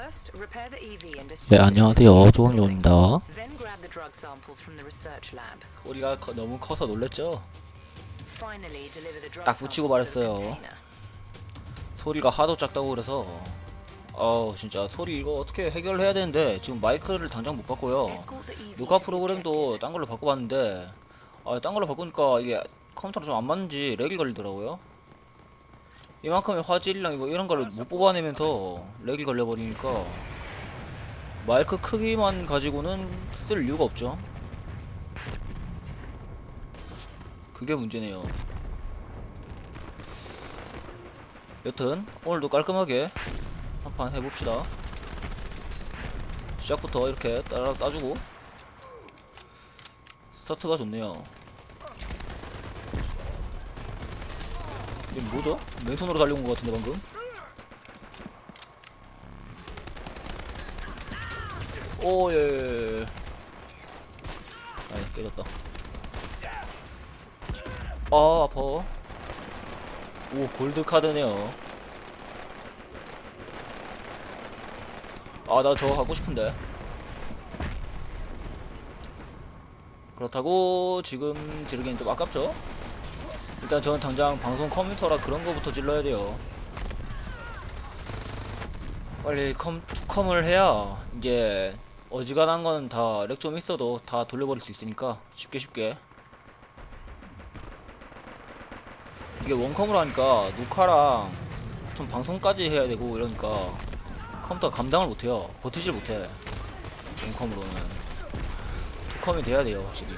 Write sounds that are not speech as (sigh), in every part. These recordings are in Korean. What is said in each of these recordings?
First, repair the EV and 네 안녕하세요 조광용입니다 Then grab the drug samples from the research lab. 소리가 커- 너무 커서 놀랬죠? Finally, deliver the drug 딱 붙이고 samples to the 말했어요. container. 소리가 하도 작다고 그래서 아우 진짜 소리 이거 어떻게 해결해야 되는데 지금 마이크를 당장 못 바꿔요 Escort the EV 녹화 to the 프로그램도. 딴 걸로 바꿔봤는데 아, 딴 걸로 바꾸니까 이게 컴퓨터랑 좀 안 맞는지 렉이 걸리더라고요 이만큼의 화질이랑 이거 이런 거를 못 뽑아내면서 렉이 걸려버리니까 마이크 크기만 가지고는 쓸 이유가 없죠. 그게 문제네요. 여튼 오늘도 깔끔하게 한 판 해봅시다. 시작부터 이렇게 따라 따주고 스타트가 좋네요 이게 뭐죠? 맨손으로 달려온 것 같은데 방금? 오예 아니 깨졌다. 아 아파. 오 골드 카드네요. 아 나 저거 갖고 싶은데. 그렇다고 지금 지르기엔 좀 아깝죠? 일단 저는 당장 방송 컴퓨터라 그런 거부터 질러야 돼요. 빨리 컴, 투컴을 해야 이제 어지간한 거는 다렉 좀 있어도 다 돌려버릴 수 있으니까 쉽게 쉽게. 이게 원컴으로 하니까 녹화랑 좀 방송까지 해야 되고 이러니까 컴퓨터가 감당을 못해요. 버티질 못해. 원컴으로는. 투컴이 돼야 돼요 확실히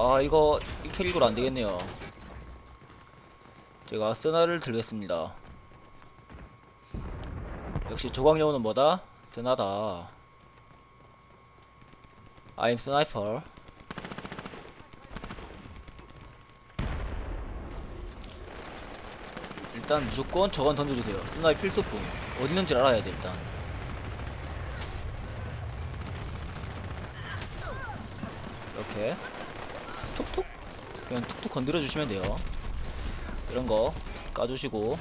아 이거 이 캐릭으로 안되겠네요. 제가 스나를 들겠습니다. 역시 조광여우는 뭐다? 스나다. I'm sniper. 일단 무조건 저건 던져주세요. 스나의 필수품. 어디 있는지 알아야 돼 일단. 이렇게 그냥 톡톡 건드려 주시면 돼요. 이런 거 까주시고.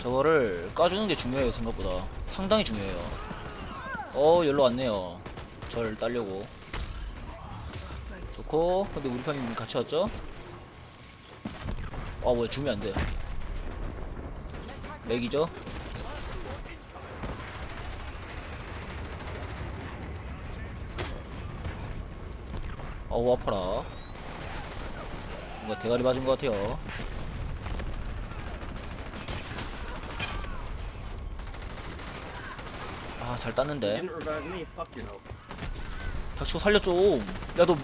저거를 까주는 게 중요해요 생각보다. 상당히 중요해요. 어 열로 왔네요. 절 따려고. 좋고. 근데 우리 편이 같이 왔죠? 아 뭐야 주면 안돼. 맥이죠? 어우 아파라. 뭔가 대가리 맞은 것 같아요. 아 잘 땄는데. 닥치고 살려 좀야너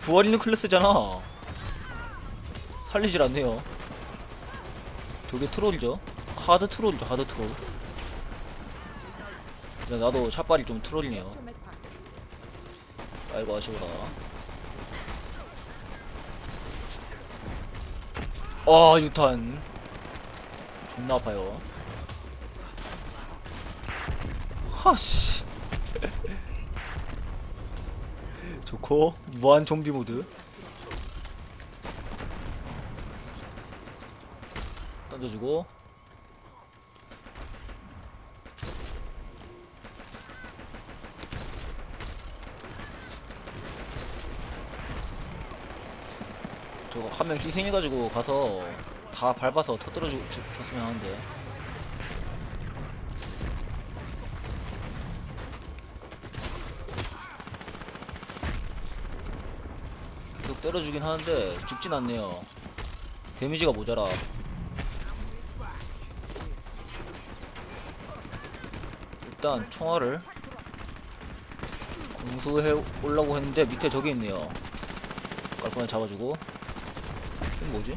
부활 있는 클래스잖아. 살리질 않네요. 저게 트롤이죠? 하드 트롤이죠 하드 트롤. 야, 나도 샷발이 좀 트롤이네요. 아이고 아쉬워라 아 유탄 존나 아파요. 하씨. (laughs) 좋고 무한 좀비 모드. 던져주고 저거 한 명 희생해가지고 가서 다 밟아서 터뜨려 주, 주, 줬으면 하는데. 계속 때려주긴 하는데 죽진 않네요. 데미지가 모자라. 일단 총알을 공수해 오려고 했는데 밑에 저기 있네요. 깔끔하게 잡아주고 이건 뭐지?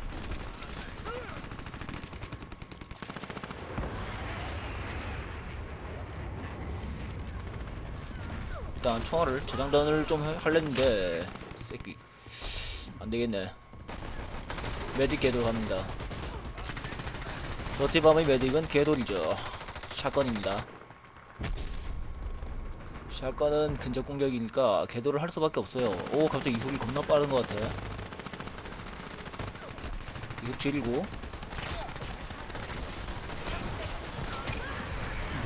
일단 총알을 재장전을 좀 해- 할랬는데 새끼. 안되겠네. 메딕 개돌 갑니다. 너티밤의 메딕은 개돌이죠. 샷건입니다. 샷건은 근접 공격이니까 개돌을 할 수밖에 없어요. 오 갑자기 이속이 겁나 빠른 것 같아 지리고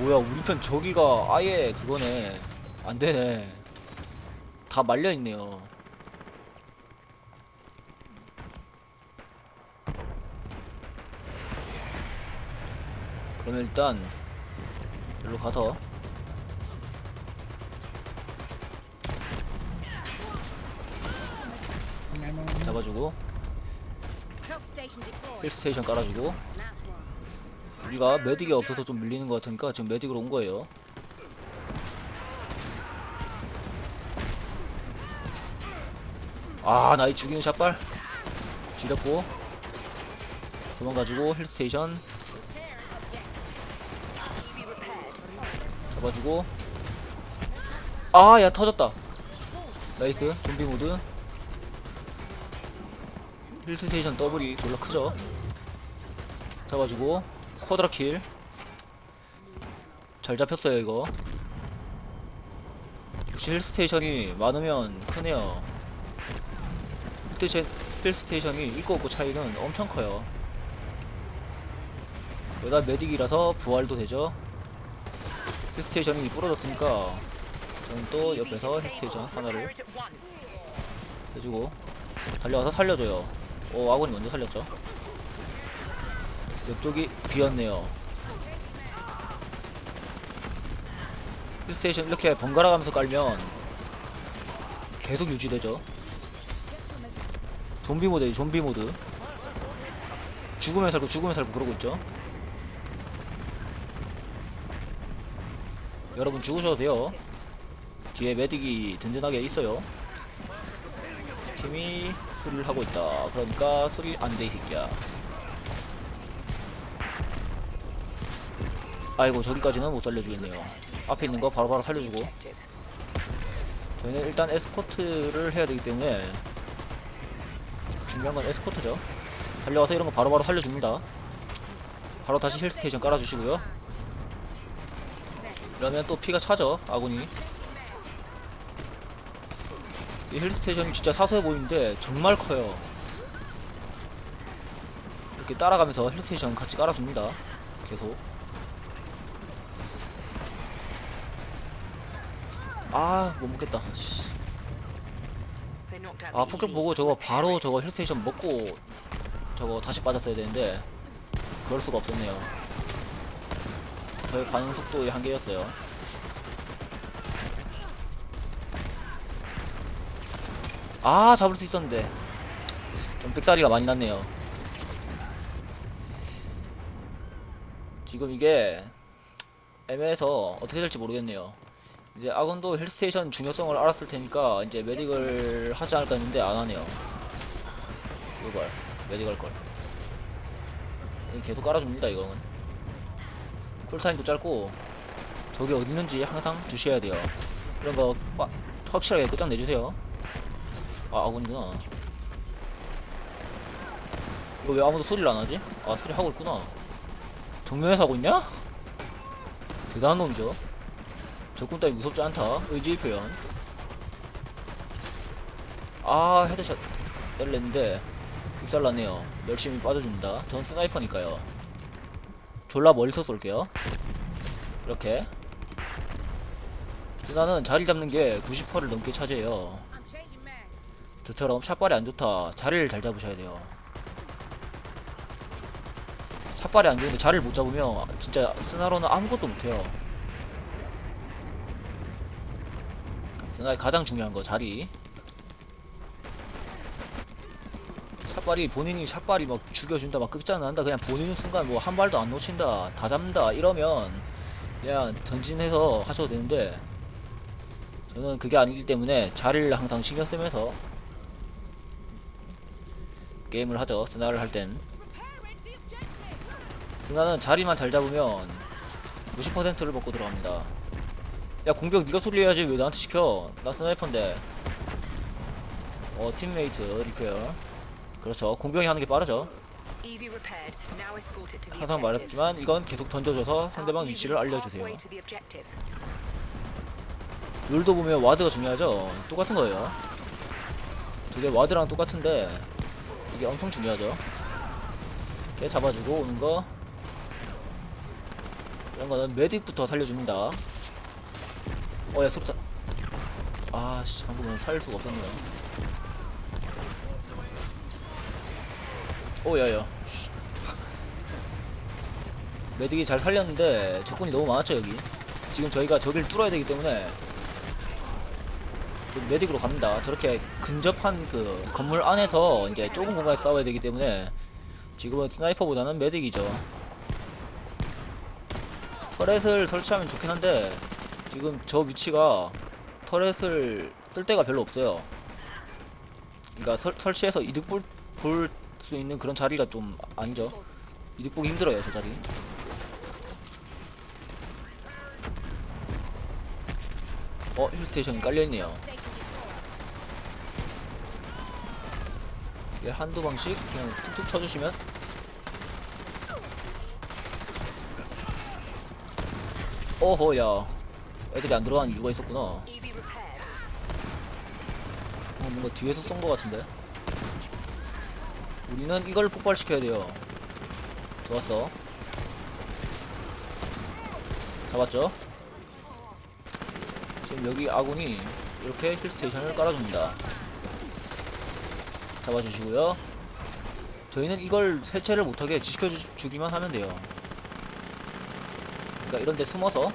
뭐야 우리 편 저기가 아예 그거네. 안되네. 다 말려있네요. 그러면 일단 일로 가서. 잡아주고. 힐스테이션 깔아주고. 우리가 메딕이 없어서 좀 밀리는 것 같으니까 지금 메딕으로 온 거예요. 아, 나이 죽이는 샷발. 지렸고. 도망가지고 힐스테이션 잡아주고. 아, 야 터졌다. 나이스. 좀비 모드. 힐스테이션 더블이 졸라 크죠. 잡아주고 쿼드라킬. 잘 잡혔어요 이거. 역시 힐스테이션이 많으면 크네요. 힐스테이션, 힐스테이션이 있고 없고 차이는 엄청 커요. 여기다 메딕이라서 부활도 되죠? 힐스테이션이 부러졌으니까 저는 또 옆에서 힐스테이션 하나를 해주고 달려와서 살려줘요 오 아군이 먼저 살렸죠 옆쪽이 비었네요. 힐스테이션 이렇게 번갈아 가면서 깔면 계속 유지되죠. 좀비 모드, 좀비 모드. 죽으면 살고 죽으면 살고 그러고 있죠. 여러분 죽으셔도 돼요. 뒤에 메딕이 든든하게 있어요. 팀이 수리를 하고 있다. 그러니까 수리 안 돼 이 새끼야. 아이고 저기까지는 못 살려주겠네요 앞에 있는 거 바로바로 살려주고. 저희는 일단 에스코트를 해야 되기 때문에 중요한 건 에스코트죠 달려와서 이런 거 바로바로 살려줍니다 바로 다시 힐 스테이션 깔아주시고요 이러면 또 피가 차죠 아군이 이 힐 스테이션이 진짜 사소해 보이는데 정말 커요 이렇게 따라가면서 힐 스테이션 같이 깔아줍니다 계속 아, 못 먹겠다. 아, 폭격. 보고 저거 바로 저거 힐스테이션 먹고 저거 다시 빠졌어야 되는데 그럴 수가 없었네요. 저의 반응 속도의 한계였어요. 아, 잡을 수 있었는데 좀 삑사리가 많이 났네요. 지금 이게 애매해서 어떻게 될지 모르겠네요. 이제 아군도 힐스테이션 중요성을 알았을 테니까 이제 메딕을 하지 않을까 했는데 안 하네요. 이걸 메딕 할 걸. 계속 깔아줍니다 이거는. 쿨타임도 짧고 저기 어디 있는지 항상 주셔야 돼요. 이런 거 빠, 확실하게 끝장내주세요. 아 아군이구나. 이거 왜 아무도 소리를 안 하지? 아 소리 하고 있구나. 정면에서 하고 있냐? 대단한 놈이죠. 적군 따위 무섭지 않다. 의지의 표현. 아, 헤드샷 때렸는데 익살나네요. 열심히 빠져줍니다. 전 스나이퍼니까요. 졸라 멀리서 쏠게요. 이렇게. 스나는 자리 잡는 게 90%를 넘게 차지해요. 저처럼 샷발이 안 좋다. 자리를 잘 잡으셔야 돼요. 샷발이 안 좋은데 자리를 못 잡으면 진짜 스나로는 아무것도 못해요. 스나의 가장 중요한 거 자리. 샷발이 본인이 샷발이 막 죽여준다 막 끝장난다 그냥 보는 순간 뭐 한 발도 안 놓친다 다 잡는다 이러면 그냥 전진해서 하셔도 되는데 저는 그게 아니기 때문에 자리를 항상 신경 쓰면서 게임을 하죠. 스나를 할 땐. 스나는 자리만 잘 잡으면 90%를 먹고 들어갑니다. 야 공격 네가 소리해야지 왜 나한테 시켜? 나 스나이퍼인데. 어 팀메이트 리페어. 그렇죠. 공병이 하는 게 빠르죠. 항상. 말했지만 이건 계속 던져줘서 상대방 위치를 알려주세요. 룰도 보면 와드가 중요하죠. 똑같은 거예요. 되게 와드랑 똑같은데 이게 엄청 중요하죠. 이렇게 잡아주고 오는 거. 이런 거는 메딕부터 살려줍니다. 어야 속자. 아씨 방금은 살릴 수가 없었네요. 오야야. 메딕이 잘 살렸는데 적군이 너무 많았죠 여기. 지금 저희가 저길 뚫어야 되기 때문에 좀 메딕으로 갑니다. 저렇게 근접한 그 건물 안에서 이제 좁은 공간에 싸워야 되기 때문에 지금은 스나이퍼보다는 메딕이죠. 터렛을 설치하면 좋긴 한데 지금 저 위치가 터렛을 쓸 데가 별로 없어요. 그러니까 설, 설치해서 이득 볼수 있는 그런 자리가 좀 아니죠. 이득 보기 힘들어요 저 자리. 어 힐스테이션이 깔려있네요 Deployed. 예, 한두 방씩 그냥 툭툭 쳐주시면. 어허 야. 애들이 안 들어간 이유가 있었구나. 어, 뭔가 뒤에서 쏜 거 같은데. 우리는 이걸 폭발시켜야 돼요. 좋았어. 잡았죠? 지금 여기 아군이 이렇게 힐스테이션을 깔아줍니다 잡아주시고요. 저희는 이걸 해체를 못하게 지켜주기만 하면 돼요. 그러니까 이런데 숨어서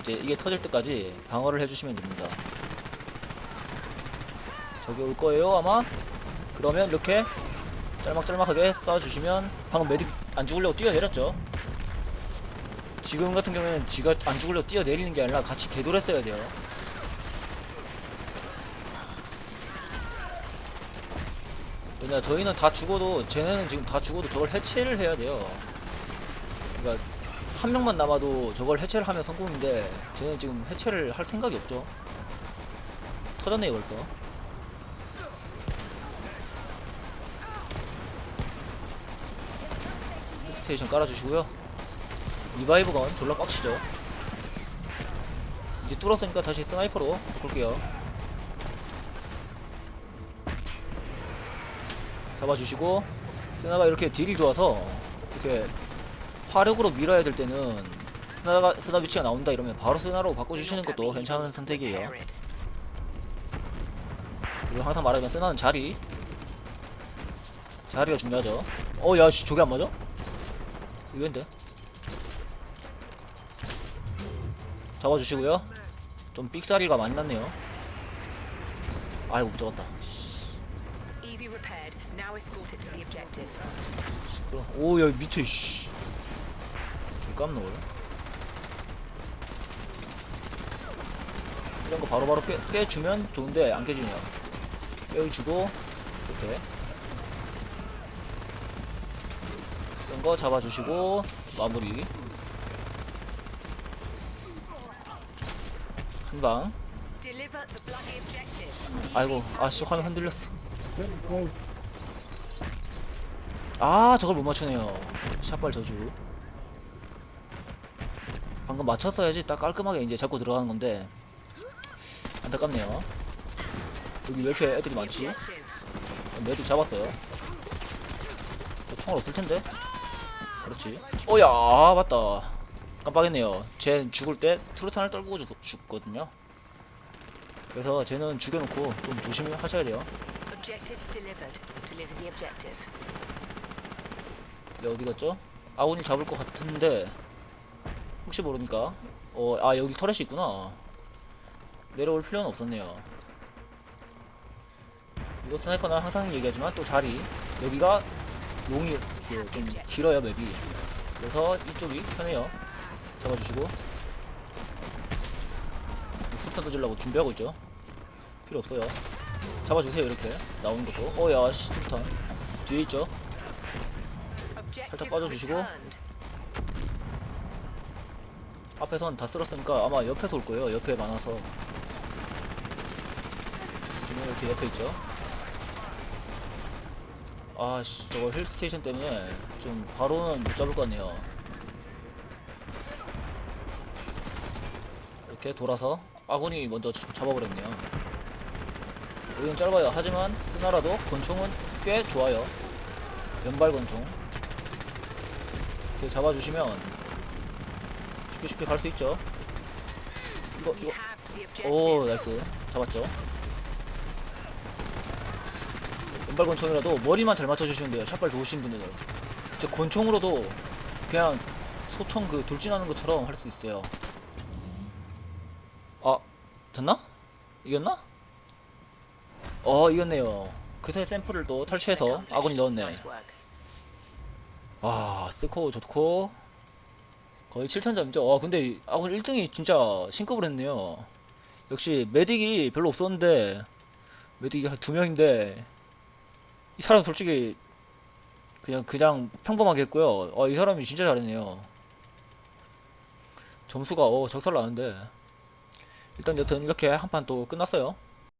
이제 이게 터질 때까지 방어를 해주시면 됩니다. 저기 올 거예요 아마? 그러면 이렇게 짤막짤막하게 쏴주시면 방금 메딕 안 죽으려고 뛰어내렸죠? 지금 같은 경우에는 지가 안 죽으려고 뛰어내리는 게 아니라 같이 개돌했어야 돼요 왜냐 저희는 다 죽어도 쟤네는 지금 다 죽어도 저걸 해체를 해야 돼요. 그러니까 한 명만 남아도 저걸 해체를 하면 성공인데 쟤는 지금 해체를 할 생각이 없죠. 터졌네요 벌써. 스테이션 깔아주시고요. 리바이브건 졸라 빡치죠. 이제 뚫었으니까 다시 스나이퍼로 바꿀게요 잡아주시고 스나가 이렇게 딜이 좋아서 이렇게 화력으로 밀어야 될 때는 스나가 스나 위치가 나온다 이러면 바로 스나로 바꿔주시는 것도 괜찮은 선택이에요. 그리고 항상 말하면 쓰나는 자리. 자리가 중요하죠. 어 야 씨 저게 안 맞아? 이건데? 잡아주시고요. 좀 삑사리가 많이 났네요. 아이고 못 잡았다 EV repaired. Now escort it to the objectives. 오야 밑에 씨 깜놀 이런 거 바로바로 깨, 깨주면 좋은데 안 깨지네요 깨주고 이렇게 이런 거 잡아주시고 마무리 한방 bloody objectives. 아이고 아씨 화면 흔들렸어 아 저걸 못 맞추네요. 샷발 저주. 방금 맞췄어야지 딱 깔끔하게 이제 잡고 들어가는 건데. 안타깝네요. 여기 왜 이렇게 애들이 많지? Objective. 매듭 잡았어요. 저 총알 없을 텐데? 그렇지. 어야 아, 맞다. 깜빡했네요. 쟤 죽을 때 트루탄을 떨구고 죽, 죽거든요. 그래서 쟤는 죽여놓고 좀 조심히 하셔야 돼요 Objective delivered. Deliver the objective. 네, 어디 갔죠? 아군이 잡을 것 같은데. 혹시 모르니까. 어 아 여기 터렛이 있구나. 내려올 필요는 없었네요. 이거 스나이퍼는 항상 얘기하지만 또 자리. 여기가 용이 그, 좀 길어요 맵이. 그래서 이쪽이 편해요. 잡아주시고. 수탄 던지려고 준비하고 있죠. 필요 없어요 잡아주세요 이렇게 나오는 것도 어야 씨 수탄 뒤에 있죠 Objective 빠져주시고. 앞에선 다 쓸었으니까 아마 옆에서 올 거예요. 옆에 많아서. 지금 이렇게 옆에 있죠. 아씨, 저거 힐 스테이션 때문에 좀 바로는 못 잡을 것 같네요. 이렇게 돌아서 아군이 먼저 지- 잡아버렸네요. 여기는 짧아요. 하지만 쓰나라도 권총은 꽤 좋아요. 연발 권총 잡아주시면 쉽게 쉽게 갈 수 있죠 이거 이거 오. 나이스 잡았죠 연발 권총이라도 머리만 잘 맞춰주시면 돼요 샷발 좋으신 분들은 진짜 권총으로도 그냥 소총 그 돌진하는 것처럼 할 수 있어요 아 졌나? 이겼나? 어 이겼네요. 그새 샘플을 또 탈취해서 아군이 넣었네. 와 스코어 좋고. 거의 7천점이죠. 와 근데 이 아군 1등이 진짜 신급을 했네요. 역시 메딕이 별로 없었는데 메딕이 한 두 명인데 이 사람 솔직히 그냥 그냥 평범하게 했고요. 어, 이 사람이 진짜 잘했네요. 점수가 어 적설 나는데. 일단 여튼 이렇게 한 판 또 끝났어요